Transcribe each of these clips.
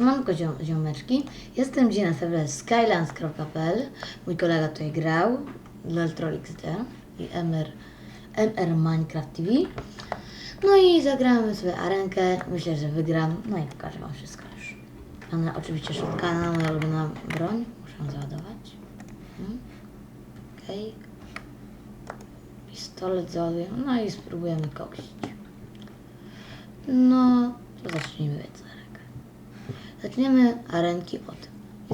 Siemanko ziom, ziomeczki, jestem dzisiaj na serwerze skylands.pl Mój kolega tutaj grał, LolTrollXD i MR, MR Minecraft TV No i zagramy sobie arenkę, myślę, że wygram, no i pokażę wam wszystko już. Mam oczywiście shotguna, moja ulubiona broń, muszę ją załadować. Hmm. Okej. Pistolet załaduję, no i spróbujemy koksić. No, to zacznijmy więc. arenkę Zaczniemy arenki od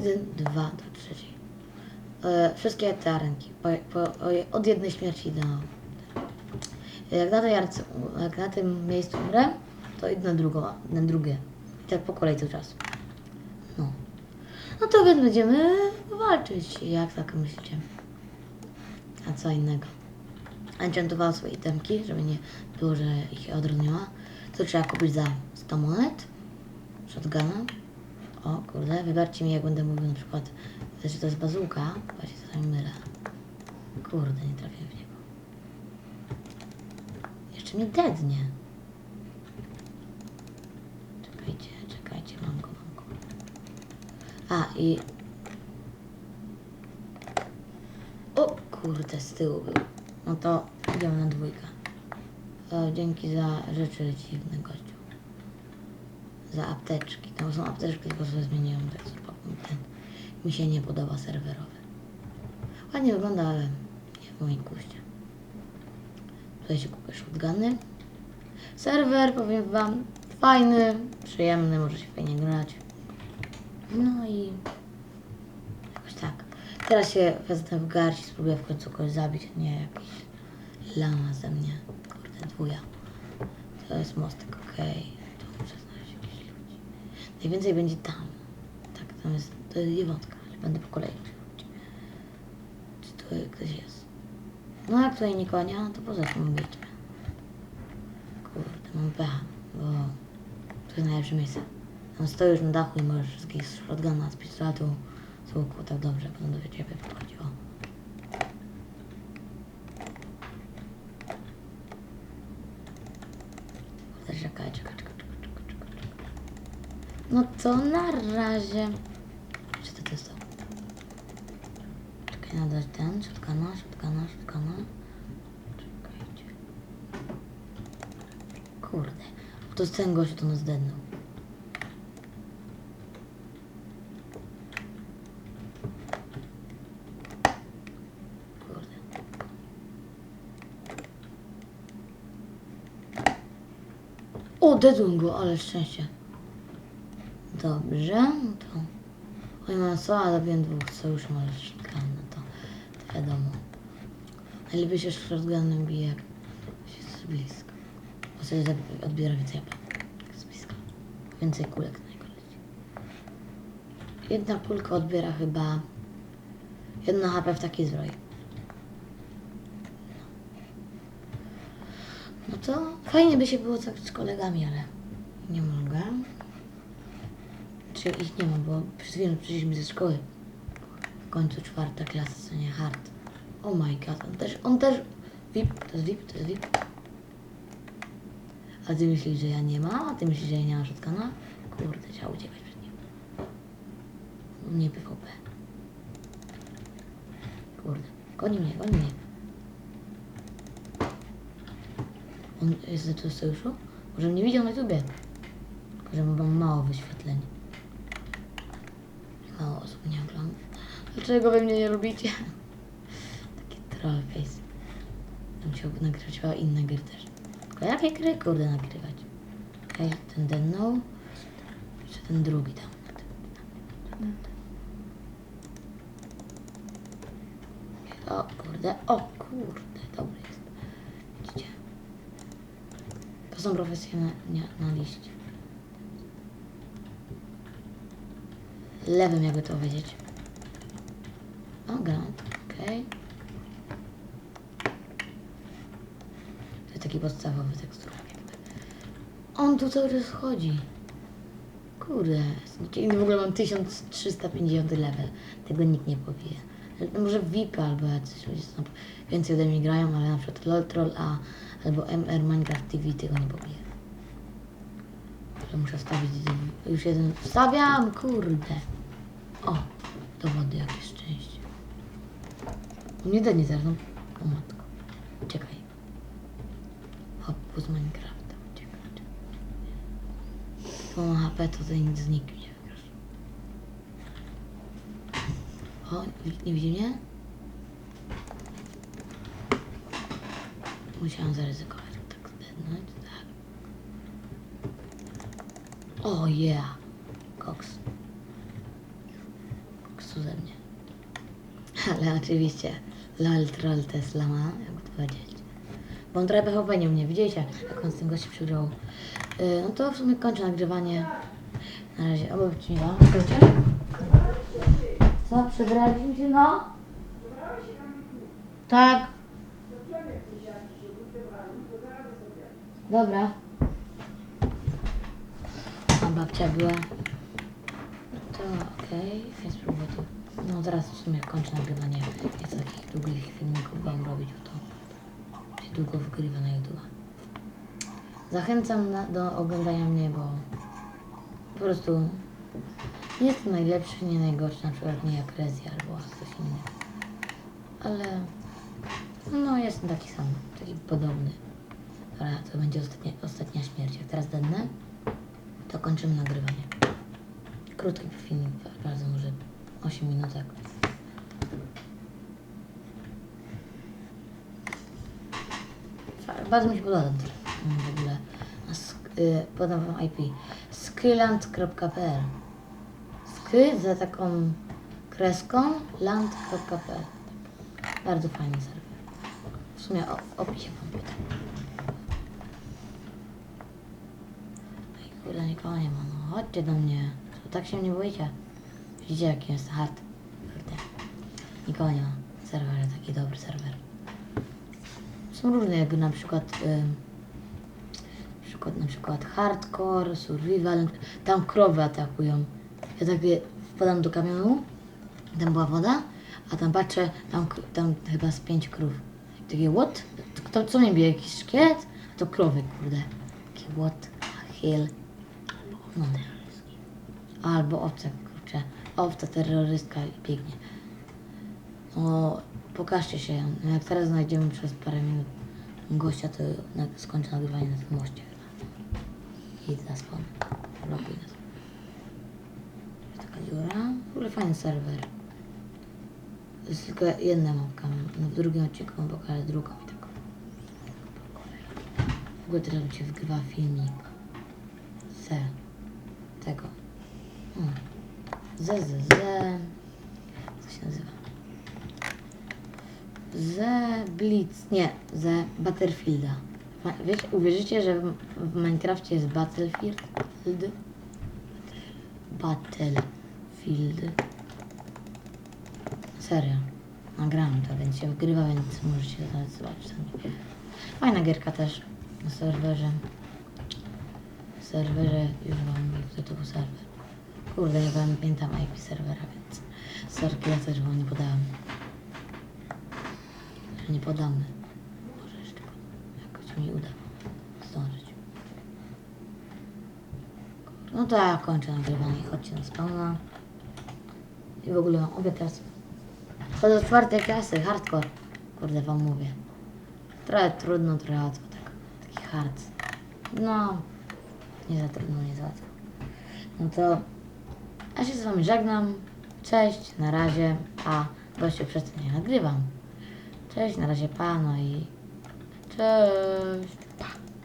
1, 2 do 3. E, wszystkie te arenki. Po, po, od jednej śmierci do. Jak na, tej arce, jak na tym miejscu umrę, to idę na, drugą, na drugie. I tak po kolei cały czas. No. No to więc będziemy walczyć. Jak tak myślicie? A co innego? Enchantowała swoje itemki, żeby nie było, że ich odrodniła. To trzeba kupić za 100 monet. Shotguna. O kurde, wybaczcie mi jak będę mówił na przykład, że to jest bazuka. Właśnie czasami mylę. Kurde, nie trafiłem w niego. Jeszcze mnie dednie. Czekajcie, czekajcie, mam go, mam go. A i... O kurde, z tyłu był. No to idziemy na dwójkę. O, dzięki za rzeczy dziwne gościu za apteczki. Tam są apteczki, tylko sobie zmieniłem. Ten mi się nie podoba serwerowy. Ładnie wygląda, ale nie w moim guście. Tutaj się kupię shotguny. Serwer, powiem wam, fajny, przyjemny, może się fajnie grać. No i jakoś tak. Teraz się wezmę w garść spróbuję w końcu kogoś zabić, a nie jakiś lama ze mnie. Kurde, dwuja. To jest mostek, okej. Tu Najwięcej będzie tam. Tak, tam jest, to jest dziewiątka, ale będę po kolei. Czy tu ktoś jest? No jak tutaj nikogo nie ma, to poza tym bićmy. Kurde, mam pecha, bo to jest najlepsze miejsce. Tam stoisz na dachu i możesz z shotguna, z pistoletu, z łuku, tak dobrze, potem do ciebie podchodzi. O. Kurde, czekaj, czekaj, czekaj, czekaj, czekaj, czekaj, czekaj. No to na razie. Czy to jest to? Czekaj, nadać ten, szotkana, szotkana, szotkana. Czekajcie. Kurde. To jest ten gościu, to nas dednął. O, dedłem go, ale szczęście. Dobrze, no to... Oj, mam słowa, zabiłem dwóch sojuszy, może shotgun, no to, to wiadomo. Najlepiej się shotgunem bije, jak się jest blisko. Bo sobie odbiera więcej z bliska. Więcej kulek najgorzej. Jedna kulka odbiera chyba... Jedno HP w takiej zbroi. No to fajnie by się było tak z kolegami, ale nie mogę. Czy ich nie ma, bo przed przyszliśmy ze szkoły. W końcu czwarta klasa, co nie hard. Oh my god, on też, on też... VIP, to jest VIP, to jest VIP. A ty myślisz, że ja nie mam? A ty myślisz, że ja nie mam szotkana? Kurde, trzeba uciekać przed nim. Nie PvP. Kurde, goni mnie, goni mnie. On jest w sojuszu? Może mnie widział na YouTubie. Tylko, że mam mało wyświetleń. Mało osób nie ogląda. Dlaczego wy mnie nie lubicie? Taki troll face. Chciał nagrywać chyba inne gry też. Tylko jakie gry kurde nagrywać? Okej, ten denną. Jeszcze ten drugi tam. O kurde, o kurde, dobry jest. Widzicie? To są profesjonaliści. Lewym jakby to powiedzieć. O, granat, okej. To jest taki podstawowy tekstur. On tu cały czas chodzi. Kurde, i w ogóle mam 1350 level. Tego nikt nie powie. No Może VIP albo jacyś ludzie, tam więcej ode mnie grają, ale na przykład LOL Troll A albo MR Minecraft TV tego nie pobije. Ale muszę wstawić. Już jeden wstawiam, kurde. O, do wody jakieś szczęście. Nie da nie zerną. O matko. Uciekaj. Hop, z Minecrafta. Uciekaj. uciekaj. Mam HP, to tutaj nic z. O, wi- nie widzi mnie? Musiałam zaryzykować, tak zdechnąć, tak. O yeah! Koks. Koksu ze mnie. Ale oczywiście lol troll Tesla ma, jakby to powiedzieć. Bo on trochę pechowanie mnie, widzieliście, jak on z tym gościem przegrał. Yy, no to w sumie kończę nagrywanie. Na razie, oby ci nie dam. Co, przegraliśmy się, no? Tak. Dobra. A babcia była. To okej, okay. spróbuję to. No zaraz w sumie kończę nagrywanie. Nie chcę takich długich filmików wam robić, bo to się długo wygrywa na YouTube. Zachęcam na, do oglądania mnie, bo po prostu nie jestem najlepszy, nie najgorszy, na przykład nie jak Rezi albo ktoś inny. Ale no jestem taki sam, taki podobny. Dobra, to będzie ostatnia, ostatnia śmierć. Jak teraz dennę, to kończymy nagrywanie. Krótki filmik, bardzo może 8 minutek. Bardzo mi się podoba ten w ogóle. Y, podam wam IP. skyland.pl Sky za taką kreską land.pl Bardzo fajny serwer. W sumie o, opisie wam podam. Ej, kurde, nikogo nie ma. No chodźcie do mnie. Tak się nie boicie? Widzicie jaki jest hard? Kurde. Nikogo nie. Serwer, taki dobry serwer. Są różne, jakby na przykład... na przykład, na przykład hardcore, survival, tam krowy atakują. Ja tak wpadam do kamionu, tam była woda, a tam patrzę, tam, tam chyba z pięć krów. I takie, what? Kto, co mnie bije? Jakiś szkielet? To krowy, kurde. Takie, what? Hill. No. Albo owca, kurczę. Owca terrorystka i biegnie. O, pokażcie się. No Jak teraz znajdziemy przez parę minut gościa, to skończę nagrywanie na tym moście. Idź na spawn. Blokuj nas. Jest taka dziura. W ogóle fajny serwer. Jest tylko jedna mapka. No w drugim odcinku mam pokażę drugą i taką. W ogóle teraz mi się wygrywa filmik. Z tego. Hmm. Z, z, z. Co się nazywa? Ze Blitz, nie, ze Battlefielda. Wiesz, uwierzycie, że w, w Minecrafcie jest Battlefield? Field? Battlefield. Serio. Nagrałem to, więc się wgrywa, więc możecie nawet zobaczyć. Fajna gierka też na serwerze. serwerze, już wam mówię, kto to był serwer. Kurde, nie pamiętam IP serwera, więc sorki, ja też wam nie podałem. Nie podamy. Może jeszcze jakoś mi uda zdążyć. No to ja kończę nagrywanie. Chodźcie na spawna. I w ogóle mam obiad teraz. Chodzę do czwartej klasy, hardcore. Kurde wam mówię. Trochę trudno, trochę łatwo. Tak, taki hard. No, nie za trudno, nie za łatwo. No to ja się z wami żegnam. Cześć, na razie, a gościu przez to nie nagrywam. Cześć, na razie pa, no i cześć.